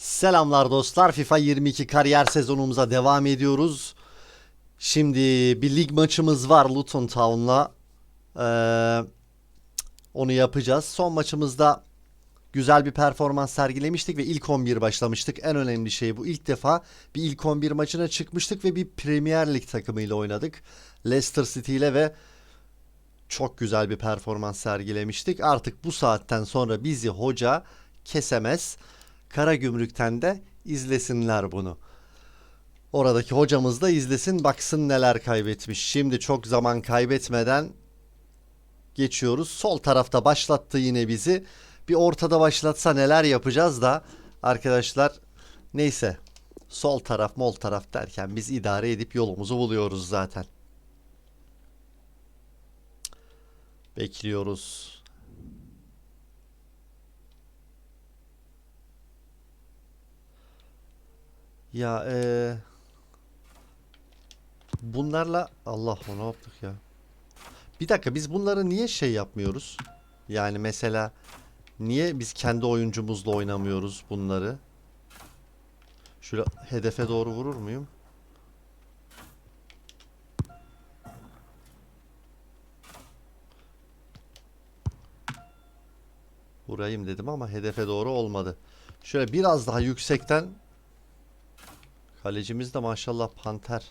Selamlar dostlar. FIFA 22 kariyer sezonumuza devam ediyoruz. Şimdi bir lig maçımız var Luton Town'la. Ee, onu yapacağız. Son maçımızda güzel bir performans sergilemiştik ve ilk 11 başlamıştık. En önemli şey bu. İlk defa bir ilk 11 maçına çıkmıştık ve bir Premier Lig takımıyla oynadık. Leicester City ile ve çok güzel bir performans sergilemiştik. Artık bu saatten sonra bizi hoca kesemez. Karagümrük'ten de izlesinler bunu. Oradaki hocamız da izlesin baksın neler kaybetmiş. Şimdi çok zaman kaybetmeden geçiyoruz. Sol tarafta başlattı yine bizi. Bir ortada başlatsa neler yapacağız da arkadaşlar neyse sol taraf mol taraf derken biz idare edip yolumuzu buluyoruz zaten. Bekliyoruz. Ya eee bunlarla Allah ne yaptık ya? Bir dakika biz bunları niye şey yapmıyoruz? Yani mesela niye biz kendi oyuncumuzla oynamıyoruz bunları? Şöyle hedefe doğru vurur muyum? Vurayım dedim ama hedefe doğru olmadı. Şöyle biraz daha yüksekten Kalecimiz de maşallah panter.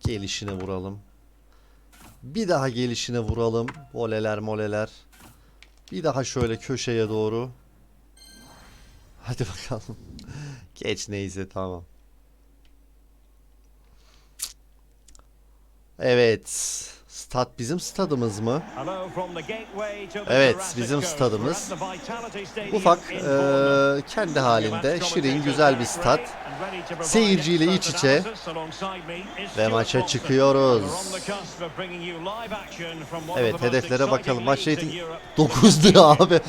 Gelişine vuralım. Bir daha gelişine vuralım. Voleler moleler. Bir daha şöyle köşeye doğru. Hadi bakalım. Geç neyse tamam. Evet. Stat bizim stadımız mı? Evet, bizim stadımız. Ufak, eee, kendi halinde şirin, güzel bir stat. Seyirciyle iç içe ve maça çıkıyoruz. Evet, hedeflere bakalım. Maç rating 9 lira abi.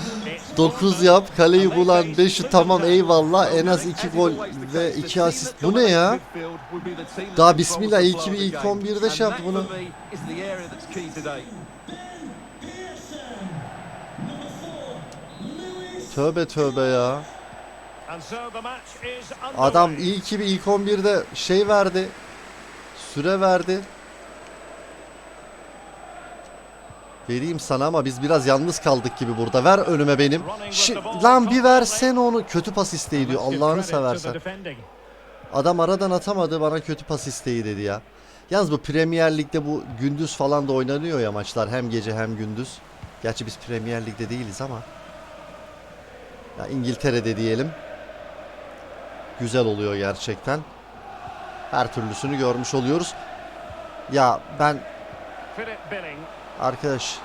9 yap, kaleyi bulan 5'i tamam eyvallah. En az 2 gol ve 2 asist. Bu ne ya? Daha bismillah, iyi ki ilk 11'de şey yaptı bunu. Tövbe tövbe ya. Adam iyi ki bir ilk 11'de şey verdi. Süre verdi. Vereyim sana ama biz biraz yalnız kaldık gibi burada. Ver önüme benim. Şi- lan bir versen onu. Kötü pas isteği diyor. Allah'ını seversen. Adam aradan atamadı bana kötü pas isteği dedi ya. Yalnız bu Premier Lig'de bu gündüz falan da oynanıyor ya maçlar. Hem gece hem gündüz. Gerçi biz Premier Lig'de değiliz ama. Ya İngiltere'de diyelim. Güzel oluyor gerçekten. Her türlüsünü görmüş oluyoruz. Ya ben arkadaş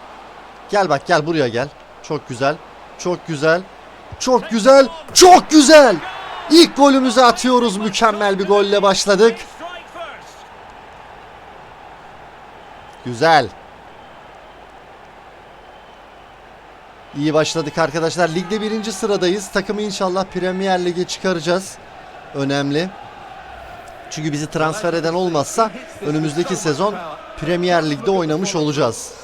gel bak gel buraya gel. Çok güzel. Çok güzel. Çok güzel. Çok güzel. İlk golümüzü atıyoruz. Mükemmel bir golle başladık. Güzel. İyi başladık arkadaşlar. Ligde birinci sıradayız. Takımı inşallah Premier Lig'e çıkaracağız. Önemli. Çünkü bizi transfer eden olmazsa önümüzdeki sezon Premier Lig'de oynamış olacağız.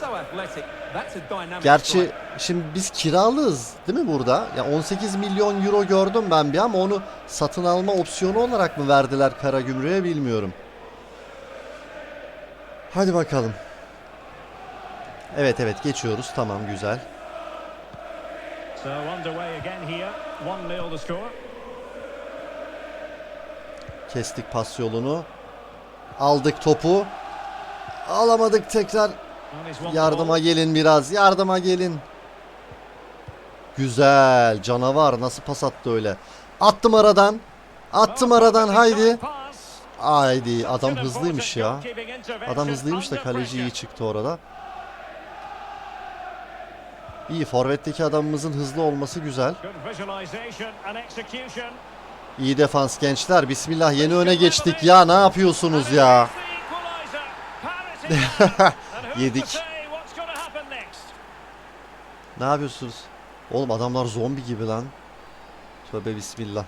Gerçi şimdi biz kiralıyız değil mi burada? Ya 18 milyon euro gördüm ben bir ama onu satın alma opsiyonu olarak mı verdiler Karagümrük'e bilmiyorum. Hadi bakalım. Evet evet geçiyoruz. Tamam güzel. So underway again here. 1-0 the score. Kestik pas yolunu. Aldık topu. Alamadık tekrar. Yardıma gelin biraz. Yardıma gelin. Güzel. Canavar nasıl pas attı öyle. Attım aradan. Attım aradan haydi. Haydi adam hızlıymış ya. Adam hızlıymış da kaleci iyi çıktı orada. İyi forvetteki adamımızın hızlı olması güzel. İyi defans gençler. Bismillah yeni öne geçtik. Ya ne yapıyorsunuz ya? Yedik. Ne yapıyorsunuz? Oğlum adamlar zombi gibi lan. Tövbe bismillah.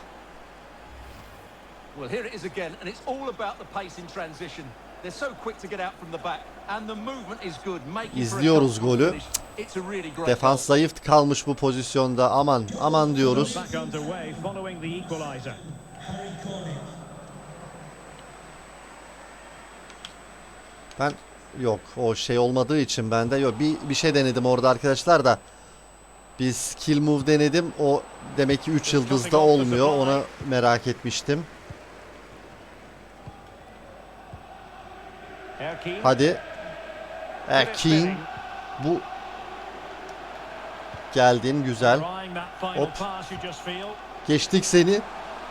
Well, here it is again, and it's all about the pace in transition. They're so quick to get out from the back and the movement is good. İzliyoruz golü. Defans zayıf kalmış bu pozisyonda. Aman aman diyoruz. Ben yok o şey olmadığı için bende yok. Bir, bir şey denedim orada arkadaşlar da. Biz kill move denedim. O demek ki 3 yıldızda olmuyor. Onu merak etmiştim. Hadi. Ekin. Bu geldin güzel. Hop. Geçtik seni.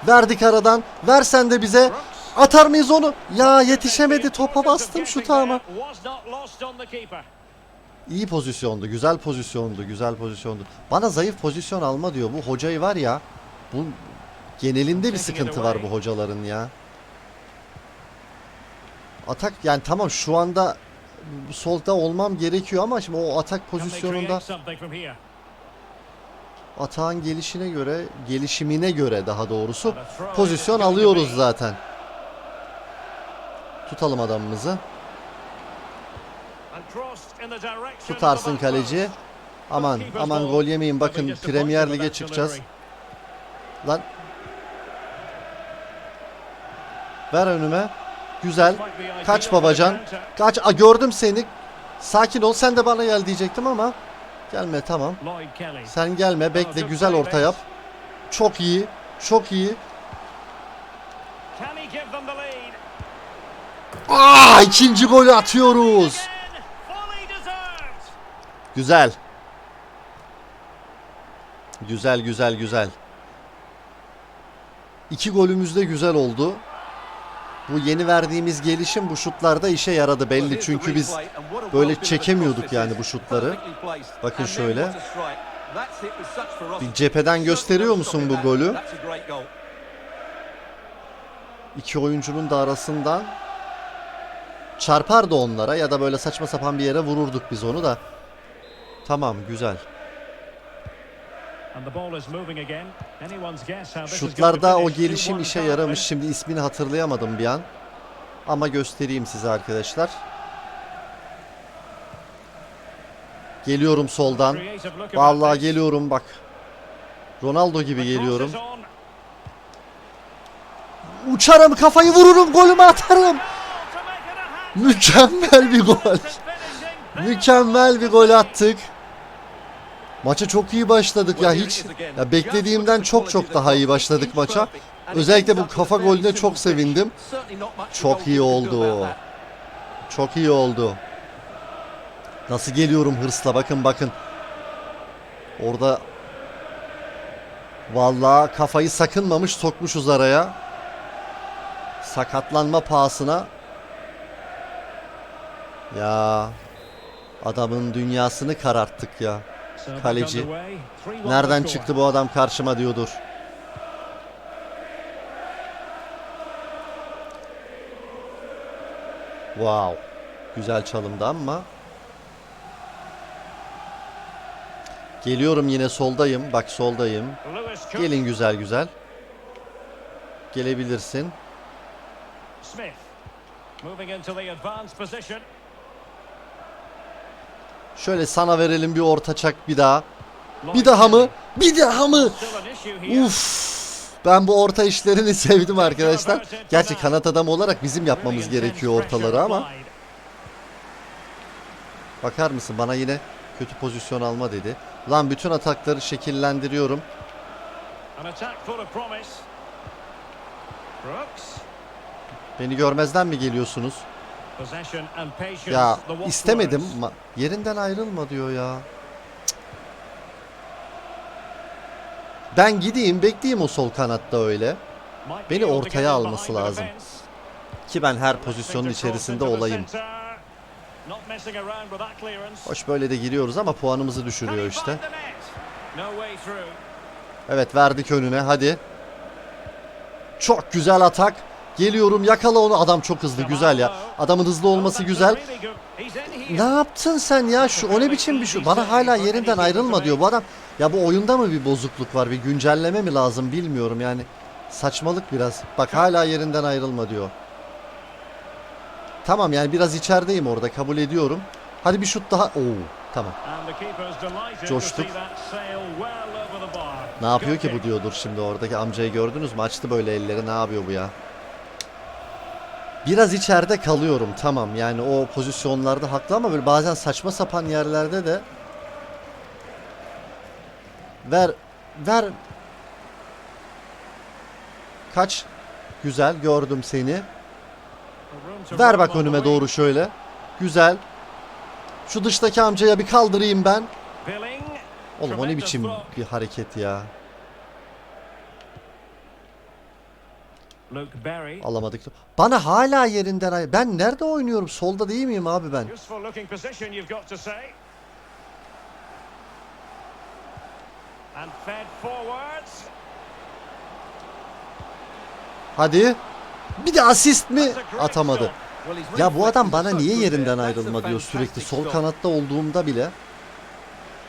Verdik aradan. Ver sen de bize. Atar mıyız onu? Ya yetişemedi. Topa bastım şuta ama. İyi pozisyondu. Güzel pozisyondu. Güzel pozisyondu. Bana zayıf pozisyon alma diyor. Bu hocayı var ya. Bu genelinde bir sıkıntı var bu hocaların ya. Atak yani tamam şu anda solda olmam gerekiyor ama şimdi o atak pozisyonunda atağın gelişine göre, gelişimine göre daha doğrusu pozisyon alıyoruz zaten. Tutalım adamımızı. Tutarsın kaleci. Aman aman gol yemeyin bakın Premier Lig'e çıkacağız. Lan. Ver önüme. Güzel. Kaç babacan. Kaç. Aa, gördüm seni. Sakin ol sen de bana gel diyecektim ama. Gelme tamam. Sen gelme bekle güzel orta yap. Çok iyi. Çok iyi. Aa ikinci golü atıyoruz. Güzel. Güzel güzel güzel. İki golümüz de güzel oldu. Bu yeni verdiğimiz gelişim bu şutlarda işe yaradı belli. Çünkü biz böyle çekemiyorduk yani bu şutları. Bakın şöyle. Bir cepheden gösteriyor musun bu golü? İki oyuncunun da arasından çarpardı onlara ya da böyle saçma sapan bir yere vururduk biz onu da. Tamam güzel. And the ball is moving again. Anyone's guess how this is going to Şutlarda o gelişim 2-1 işe yaramış. Şimdi ismini hatırlayamadım bir an. Ama göstereyim size arkadaşlar. Geliyorum soldan. Vallahi geliyorum bak. Ronaldo gibi geliyorum. Uçarım kafayı vururum golümü atarım. Hat. Mükemmel bir gol. Mükemmel bir gol attık. Maça çok iyi başladık ya hiç ya beklediğimden çok çok daha iyi başladık maça. Özellikle bu kafa golüne çok sevindim. Çok iyi oldu. Çok iyi oldu. Nasıl geliyorum hırsla bakın bakın. Orada vallahi kafayı sakınmamış sokmuşuz araya. Sakatlanma pahasına. Ya adamın dünyasını kararttık ya. Kaleci. underway. 3-1 Nereden çıktı bu adam karşıma diyordur. Wow. Güzel çalımdı ama. Geliyorum yine soldayım. Bak soldayım. Gelin güzel güzel. Gelebilirsin. Smith. Moving into the advanced position. Şöyle sana verelim bir ortaçak bir daha. Bir daha mı? Bir daha mı? Uf. Ben bu orta işlerini sevdim arkadaşlar. Gerçi kanat adamı olarak bizim yapmamız gerekiyor ortaları ama. Bakar mısın bana yine kötü pozisyon alma dedi. Lan bütün atakları şekillendiriyorum. Beni görmezden mi geliyorsunuz? Ya istemedim. Ma- Yerinden ayrılma diyor ya. Cık. Ben gideyim bekleyeyim o sol kanatta öyle. Beni ortaya alması lazım. Ki ben her pozisyonun içerisinde olayım. Hoş böyle de giriyoruz ama puanımızı düşürüyor işte. Evet verdik önüne hadi. Çok güzel atak. Geliyorum yakala onu. Adam çok hızlı güzel ya. Adamın hızlı olması güzel. Ne yaptın sen ya? Şu o ne biçim bir şu? Bana hala yerinden ayrılma diyor bu adam. Ya bu oyunda mı bir bozukluk var? Bir güncelleme mi lazım bilmiyorum yani. Saçmalık biraz. Bak hala yerinden ayrılma diyor. Tamam yani biraz içerideyim orada kabul ediyorum. Hadi bir şut daha. Oo tamam. Coştuk. Ne yapıyor ki bu diyordur şimdi oradaki amcayı gördünüz mü? Açtı böyle elleri ne yapıyor bu ya? Biraz içeride kalıyorum tamam. Yani o pozisyonlarda haklı ama böyle bazen saçma sapan yerlerde de ver ver. Kaç? Güzel gördüm seni. Ver bak önüme doğru şöyle. Güzel. Şu dıştaki amcaya bir kaldırayım ben. Oğlum o ne biçim bir hareket ya Alamadık. Bana hala yerinden ay. Ben nerede oynuyorum? Solda değil miyim abi ben? Hadi. Bir de asist mi? Atamadı. Ya bu adam bana niye yerinden ayrılma diyor sürekli. Sol kanatta olduğumda bile.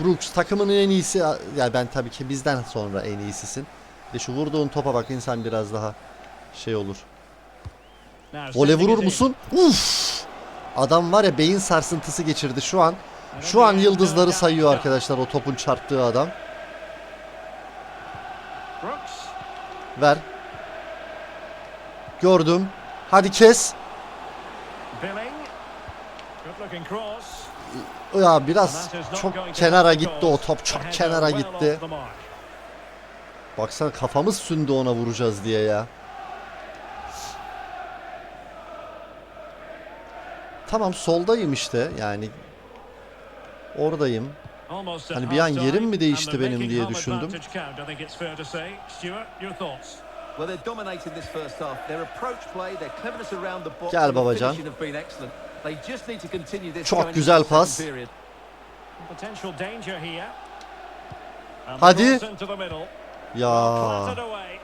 Brooks takımının en iyisi. Ya ben tabii ki bizden sonra en iyisisin. De şu vurduğun topa bak insan biraz daha şey olur. Vole vurur musun? Uf! Adam var ya beyin sarsıntısı geçirdi şu an. Şu an yıldızları sayıyor arkadaşlar o topun çarptığı adam. Ver. Gördüm. Hadi kes. Cross. Ya biraz çok kenara gitti o top çok kenara gitti. Baksana kafamız sündü ona vuracağız diye ya. Tamam soldayım işte. Yani. Oradayım. Hani bir an yerim mi değişti benim diye düşündüm. Gel babacan. finishing have been excellent. They just need to continue this Çok going into güzel the second pas. period. Potential danger here. And Hadi. cross into the middle. Ya Clattered away.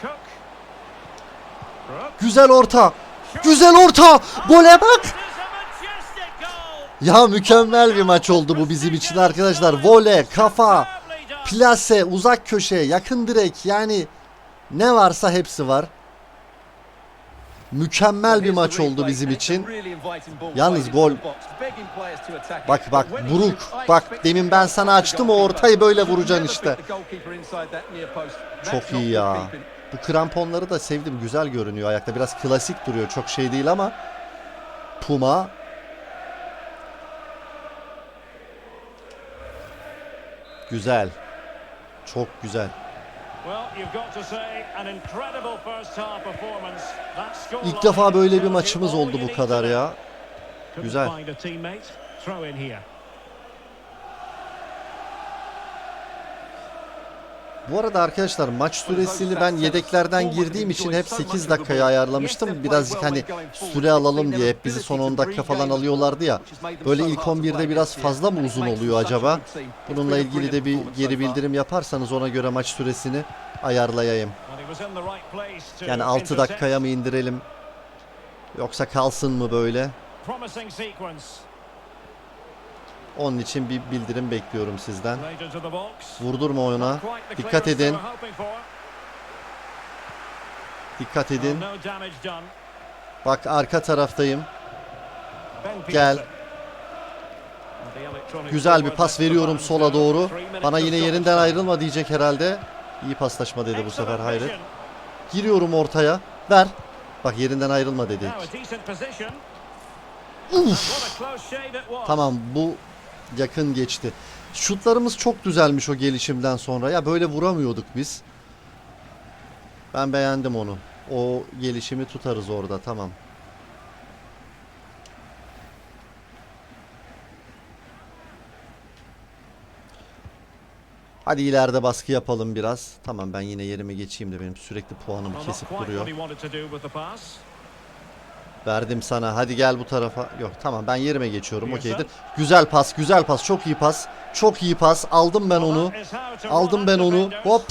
Cook. Brooks. Güzel orta. Güzel orta. Gole bak. Ya mükemmel bir maç oldu bu bizim için arkadaşlar. Vole, kafa, plase, uzak köşe, yakın direk yani ne varsa hepsi var. Mükemmel bir maç oldu bizim için. Yalnız gol. Bak bak Buruk bak demin ben sana açtım o ortayı böyle vuracaksın işte. Çok iyi ya. Bu kramponları da sevdim. Güzel görünüyor ayakta. Biraz klasik duruyor. Çok şey değil ama Puma Güzel. Çok güzel. İlk defa böyle bir maçımız oldu bu kadar ya. Güzel. find a teammate. Throw in here. Bu arada arkadaşlar maç süresini ben yedeklerden girdiğim için hep 8 dakikaya ayarlamıştım. Birazcık hani süre alalım diye hep bizi son 10 dakika falan alıyorlardı ya. Böyle ilk 11'de biraz fazla mı uzun oluyor acaba? Bununla ilgili de bir geri bildirim yaparsanız ona göre maç süresini ayarlayayım. Yani 6 intercept. dakikaya mı indirelim? Yoksa kalsın mı böyle? Promising sequence. Onun için bir bildirim bekliyorum sizden. Vurdurma the Dikkat edin. Dikkat edin. Bak arka taraftayım. Gel. Güzel bir pas veriyorum sola doğru. Bana yine yerinden ayrılma diyecek herhalde. İyi paslaşma dedi bu sefer hayret. Giriyorum ortaya. Ver. Bak yerinden ayrılma it was. Tamam bu yakın geçti. Şutlarımız çok düzelmiş o gelişimden sonra. Ya böyle vuramıyorduk biz. Ben beğendim onu. O gelişimi tutarız orada tamam. Hadi ileride baskı yapalım biraz. Tamam ben yine yerime geçeyim de benim sürekli not kesip duruyor. what he wanted to do with the pass. Verdim sana. Hadi gel bu tarafa. Yok tamam ben yerime geçiyorum. Okeydir. Güzel pas, güzel pas. Çok iyi pas. Çok iyi pas. Aldım ben onu. Aldım ben onu. Hop.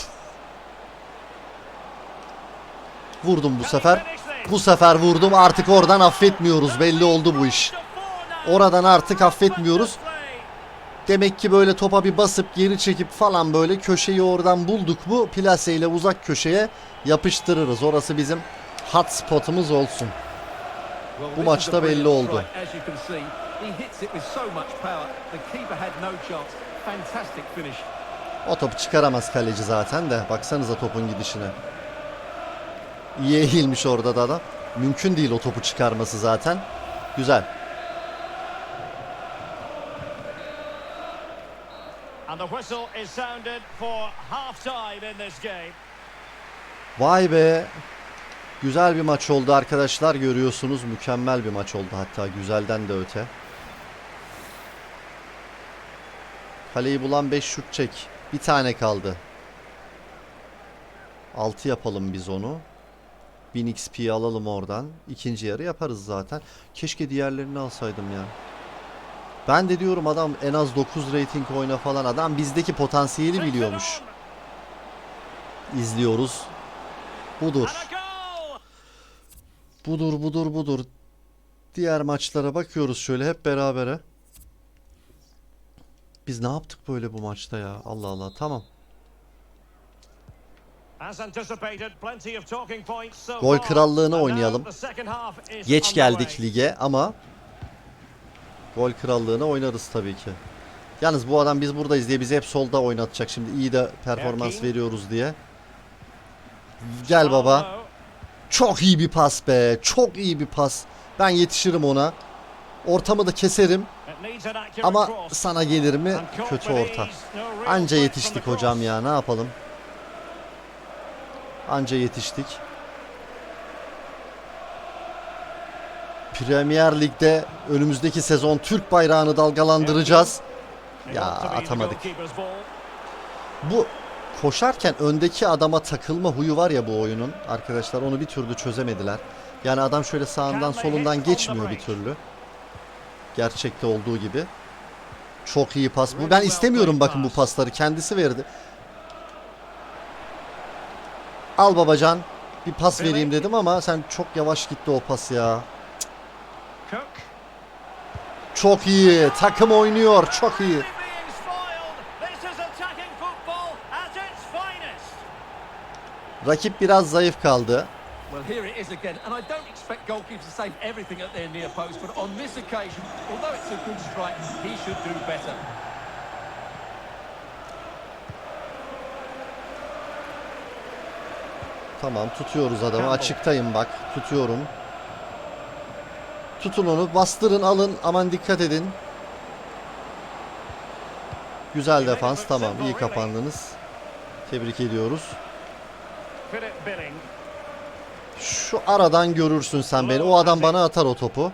Vurdum bu sefer. Bu sefer vurdum. Artık oradan affetmiyoruz. Belli oldu bu iş. Oradan artık affetmiyoruz. Demek ki böyle topa bir basıp geri çekip falan böyle köşeyi oradan bulduk mu plaseyle uzak köşeye yapıştırırız. Orası bizim hot spotumuz olsun. Bu maçta belli oldu. O topu çıkaramaz kaleci zaten de. Baksanıza topun gidişine. İyi eğilmiş orada da adam. Mümkün değil o topu çıkarması zaten. Güzel. And the whistle is sounded for half-time in this game. Vay be. Güzel bir maç oldu arkadaşlar. Görüyorsunuz mükemmel bir maç oldu hatta güzelden de öte. Kaleyi bulan 5 şut çek. Bir tane kaldı. 6 yapalım biz onu. 1000 XP alalım oradan. İkinci yarı yaparız zaten. Keşke diğerlerini alsaydım ya. Ben de diyorum adam en az 9 rating oyna falan. Adam bizdeki potansiyeli biliyormuş. İzliyoruz. Budur. Budur budur budur. Diğer maçlara bakıyoruz şöyle hep berabere. Biz ne yaptık böyle bu maçta ya? Allah Allah. Tamam. Gol krallığını oynayalım. Geç geldik lige ama gol krallığını oynarız tabii ki. Yalnız bu adam biz buradayız diye bizi hep solda oynatacak. Şimdi iyi de performans veriyoruz diye. Gel baba. Çok iyi bir pas be. Çok iyi bir pas. Ben yetişirim ona. Ortamı da keserim. Ama sana gelir mi? Kötü orta. Anca yetiştik hocam ya ne yapalım. Anca yetiştik. Premier Lig'de önümüzdeki sezon Türk bayrağını dalgalandıracağız. Ya, atamadık. Bu koşarken öndeki adama takılma huyu var ya bu oyunun arkadaşlar onu bir türlü çözemediler. Yani adam şöyle sağından solundan geçmiyor bir türlü. Gerçekte olduğu gibi. Çok iyi pas bu. Ben istemiyorum bakın bu pasları. Kendisi verdi. Al babacan. Bir pas vereyim dedim ama sen çok yavaş gitti o pas ya. Çok iyi. Takım oynuyor. Çok iyi. Being spoiled. This is attacking football at its finest. Rakip biraz zayıf kaldı. Well, here it is again, and I don't expect goalkeepers to save everything at their near post, but on this occasion, although it's a good strike, he should do better. Tamam tutuyoruz adamı. Açıktayım bak. Tutuyorum. Tutun onu. Bastırın alın. Aman dikkat edin. Güzel defans. Tamam iyi kapandınız. Tebrik ediyoruz. Şu aradan görürsün sen beni. O adam bana atar o topu.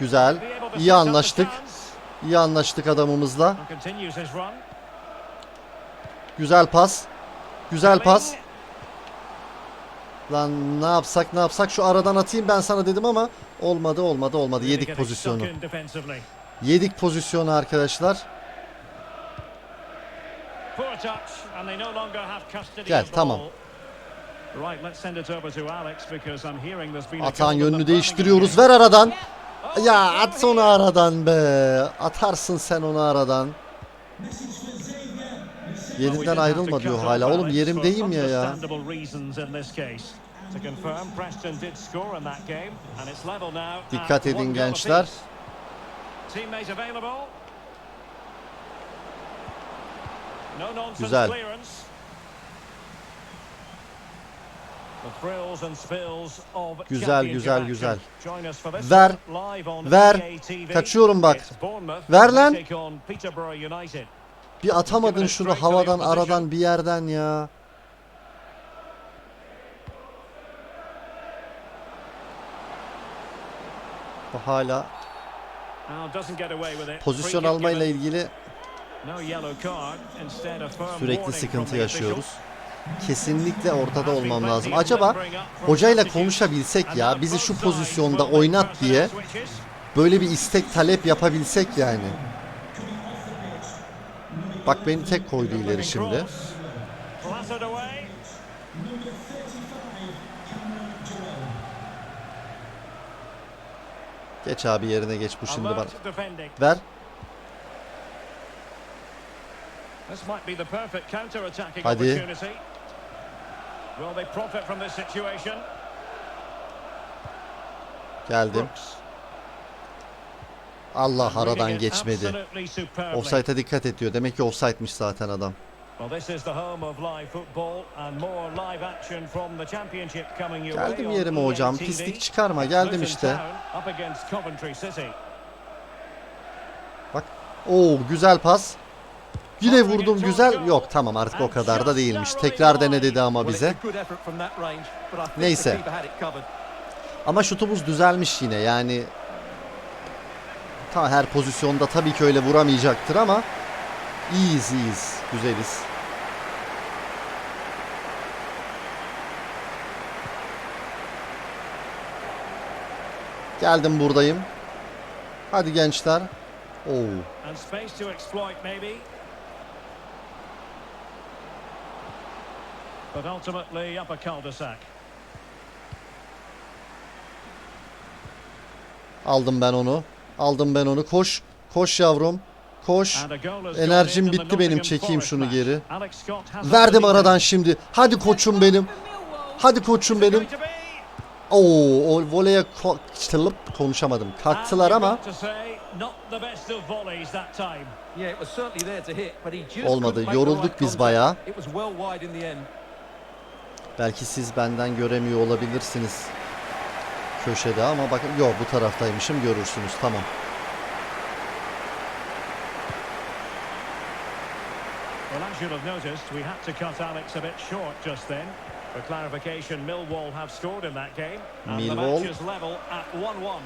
Güzel. İyi anlaştık. İyi anlaştık adamımızla. Güzel pas. Güzel pas. Lan ne yapsak ne yapsak şu aradan atayım ben sana dedim ama olmadı olmadı olmadı. Yedik pozisyonu. Yedik pozisyonu arkadaşlar. Goal in the yönünü değiştiriyoruz. Ver aradan. Oh, Ya at onu aradan be. Atarsın sen onu aradan. Yerinden ayrılma diyor hala. Oğlum yerimdeyim ya ya. understandable reasons in Güzel. Güzel, güzel, güzel. Ver, ver. Kaçıyorum bak. Ver lan. Bir atamadın şunu havadan aradan bir yerden ya. Bu hala pozisyon almayla ilgili sürekli sıkıntı yaşıyoruz. Kesinlikle ortada olmam lazım. Acaba hocayla konuşabilsek ya bizi şu pozisyonda oynat diye böyle bir istek talep yapabilsek yani. Bak beni tek koydu ileri şimdi. Geç abi yerine geç bu şimdi bana. Ver. This might be the perfect counter-attacking opportunity. Will they profit from this situation? Geldim. Allah aradan geçmedi. Offside'a dikkat et diyor. Demek ki offside'miş zaten adam. Geldim yerime hocam. TV. Pislik çıkarma. Geldim işte. Bak. Oo güzel pas. Yine vurdum güzel. Yok tamam artık o kadar da değilmiş. Tekrar dene dedi ama bize. Neyse. Ama şutumuz düzelmiş yine yani. Ta her pozisyonda tabii ki öyle vuramayacaktır ama iyiyiz iyiyiz. Güzeliz. Geldim buradayım. Hadi gençler. Oo. And space to exploit maybe. But ultimately up a cul-de-sac. Aldım ben onu. Aldım ben onu. Koş. Koş yavrum. Koş. Enerjim bitti benim. Çekeyim şunu geri. Verdim aradan şimdi. Hadi koçum benim. Hadi koçum benim. Oo, o voleye ko- çılıp konuşamadım. Kalktılar ama Olmadı. Yorulduk biz bayağı. It was well wide in the end. Belki siz benden göremiyor olabilirsiniz köşede ama bakın yok bu taraftaymışım görürsünüz. Tamam. Well, as you'll have noticed, we had to cut Alex a bit short just then. For clarification, Millwall have scored in that game. And the Millwall. match is level at 1-1.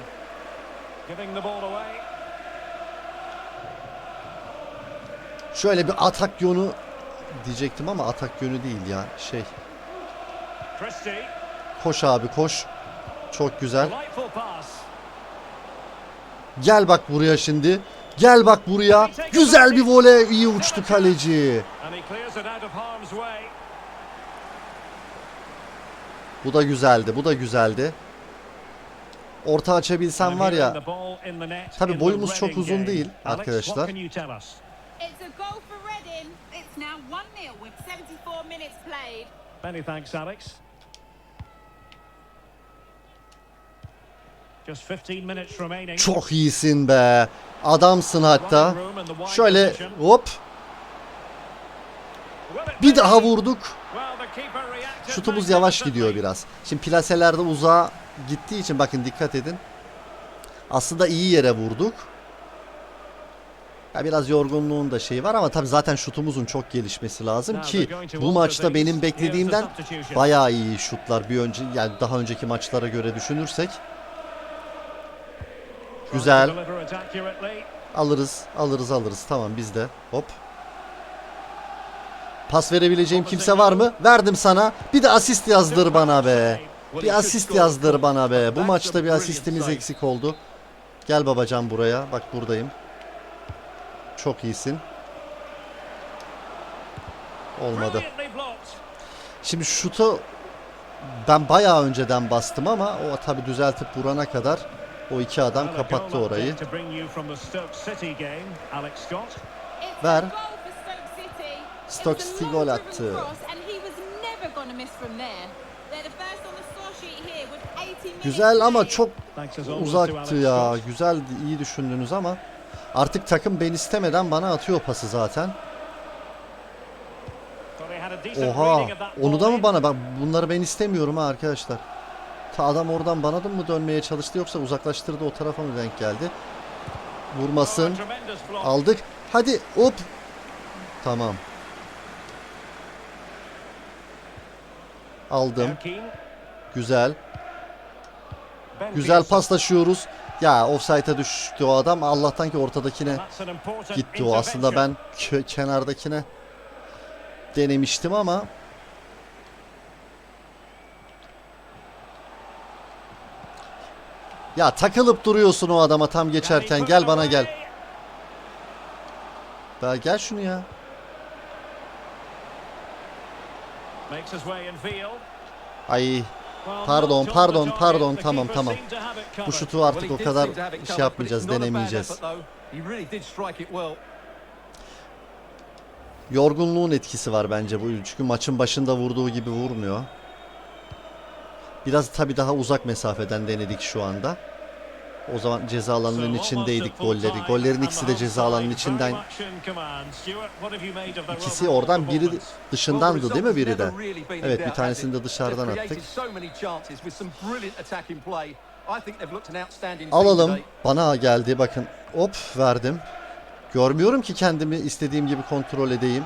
Giving the ball away. Şöyle bir atak yönü diyecektim ama atak yönü değil ya. Şey koş abi koş. Çok güzel. Gel bak buraya şimdi. Gel bak buraya. Güzel bir voley. iyi uçtu kaleci. Bu da güzeldi. Bu da güzeldi. Orta açabilsem var ya. the boyumuz çok uzun değil Alex, arkadaşlar. what can you tell us? It's a goal for Reading. It's now 1-0 with 74 minutes played. Many thanks, Alex. Just 15 minutes remaining. Çok iyisin be. Adamsın hatta. Şöyle hop bir daha vurduk. Şutumuz yavaş gidiyor biraz. Şimdi plaselerde uzağa gittiği için bakın dikkat edin. Aslında iyi yere vurduk. Ya biraz yorgunluğun da şeyi var ama tabii zaten şutumuzun çok gelişmesi lazım ki bu maçta benim beklediğimden bayağı iyi şutlar bir önce yani daha önceki maçlara göre düşünürsek güzel. Alırız alırız alırız. Tamam biz de. Hop. Pas verebileceğim kimse var mı? Verdim sana. Bir de asist yazdır bana be. Bir asist yazdır bana be. Bu maçta bir asistimiz eksik oldu. Gel babacan buraya. Bak buradayım. Çok iyisin. Olmadı. Şimdi şutu ben bayağı önceden bastım ama o tabi düzeltip vurana kadar o iki adam kapattı orayı. Ver. Stoke City. Gol attı. cross and he was never going to miss from there. They're the first on the score sheet here with 80 minutes Güzel ama çok uzaktı ya. Scott. Güzel, iyi düşündünüz ama artık takım ben istemeden bana atıyor pası zaten. Oha. Onu da mı bana? Bak bunları ben istemiyorum ha arkadaşlar. Ta adam oradan bana da mı dönmeye çalıştı yoksa uzaklaştırdı o tarafa mı denk geldi? Vurmasın. Aldık. Hadi hop. Tamam. Aldım. Güzel. Güzel paslaşıyoruz. Ya offside'a düştü o adam. Allah'tan ki ortadakine gitti o. Aslında ben kenardakine denemiştim ama Ya takılıp duruyorsun o adama tam geçerken. Gel bana gel. Daha gel şunu ya. Ay Pardon, pardon, pardon. Tamam, tamam. Bu şutu artık o kadar şey yapmayacağız, denemeyeceğiz. Yorgunluğun etkisi var bence bu. Çünkü maçın başında vurduğu gibi vurmuyor. Biraz tabii daha uzak mesafeden denedik şu anda. O zaman ceza alanının içindeydik golleri. Gollerin ikisi de ceza alanının içinden. İkisi oradan biri dışındandı değil mi biri de? Evet bir tanesini de dışarıdan attık. Alalım. Bana geldi bakın. Hop verdim. Görmüyorum ki kendimi istediğim gibi kontrol edeyim.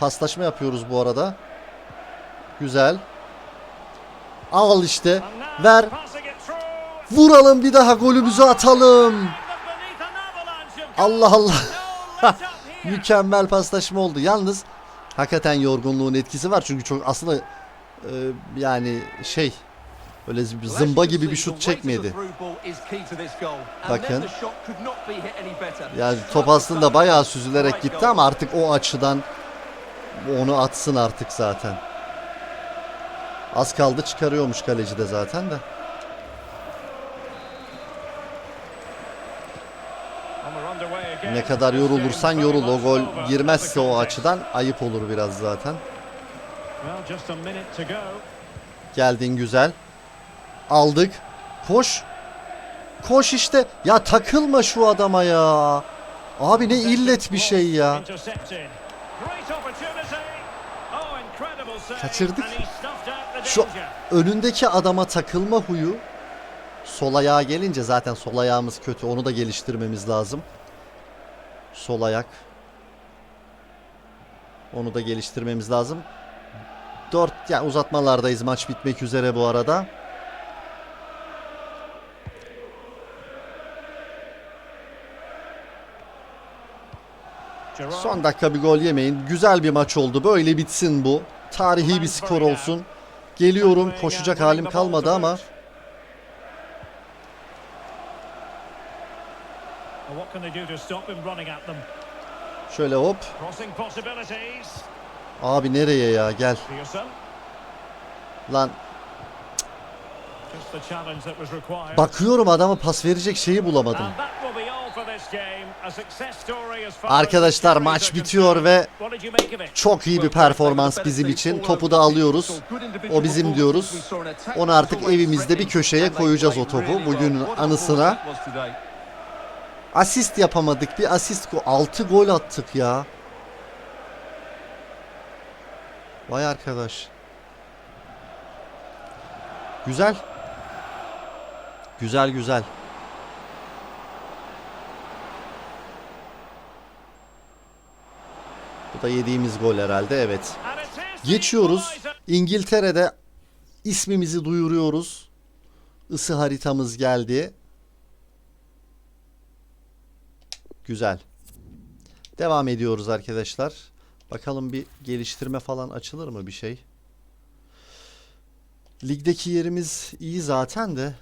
Paslaşma yapıyoruz bu arada. Güzel. Al işte. Ver. Vuralım bir daha golümüzü atalım. Allah Allah. Mükemmel paslaşma oldu. Yalnız hakikaten yorgunluğun etkisi var. Çünkü çok aslında e, yani şey öyle zımba gibi bir şut çekmedi. Bakın. Yani top aslında bayağı süzülerek gitti ama artık o açıdan onu atsın artık zaten. Az kaldı çıkarıyormuş kaleci de zaten de. Ne kadar yorulursan yorul o gol girmezse o açıdan ayıp olur biraz zaten. Geldin güzel. Aldık. Koş. Koş işte. Ya takılma şu adama ya. Abi ne illet bir şey ya. Kaçırdık. Şu önündeki adama takılma huyu sol ayağa gelince zaten sol ayağımız kötü. Onu da geliştirmemiz lazım. Sol ayak. Onu da geliştirmemiz lazım. 4 yani uzatmalardayız. Maç bitmek üzere bu arada. Son dakika bir gol yemeyin. Güzel bir maç oldu. Böyle bitsin bu. Tarihi bir skor olsun. Geliyorum. Koşacak halim kalmadı ama What can they do to stop him running at them? Şöyle hop. Abi nereye ya? Gel. Lan bakıyorum adama pas verecek şeyi bulamadım. Arkadaşlar maç bitiyor ve çok iyi bir performans bizim için. Topu da alıyoruz. O bizim diyoruz. Onu artık evimizde bir köşeye koyacağız o topu. Bugünün anısına. Asist yapamadık. Bir asist 6 gol attık ya. Vay arkadaş. Güzel. Güzel güzel. Bu da yediğimiz gol herhalde evet. Geçiyoruz. İngiltere'de ismimizi duyuruyoruz. Isı haritamız geldi. Güzel. Devam ediyoruz arkadaşlar. Bakalım bir geliştirme falan açılır mı bir şey? Ligdeki yerimiz iyi zaten de.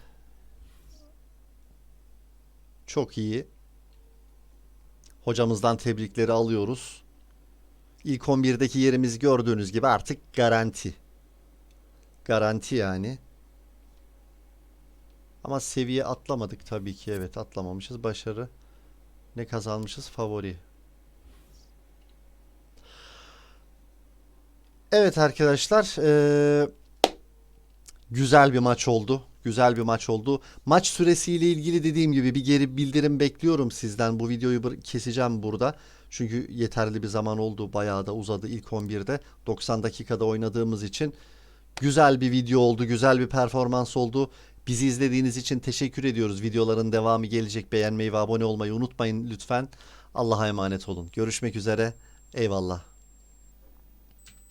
Çok iyi. Hocamızdan tebrikleri alıyoruz. İlk 11'deki yerimiz gördüğünüz gibi artık garanti. Garanti yani. Ama seviye atlamadık tabii ki. Evet atlamamışız. Başarı. Ne kazanmışız? Favori. Evet arkadaşlar. eee, güzel bir maç oldu. Güzel bir maç oldu. Maç süresiyle ilgili dediğim gibi bir geri bildirim bekliyorum sizden. Bu videoyu keseceğim burada. Çünkü yeterli bir zaman oldu. Bayağı da uzadı ilk 11'de. 90 dakikada oynadığımız için. Güzel bir video oldu. Güzel bir performans oldu. Bizi izlediğiniz için teşekkür ediyoruz. Videoların devamı gelecek. Beğenmeyi ve abone olmayı unutmayın lütfen. Allah'a emanet olun. Görüşmek üzere. Eyvallah.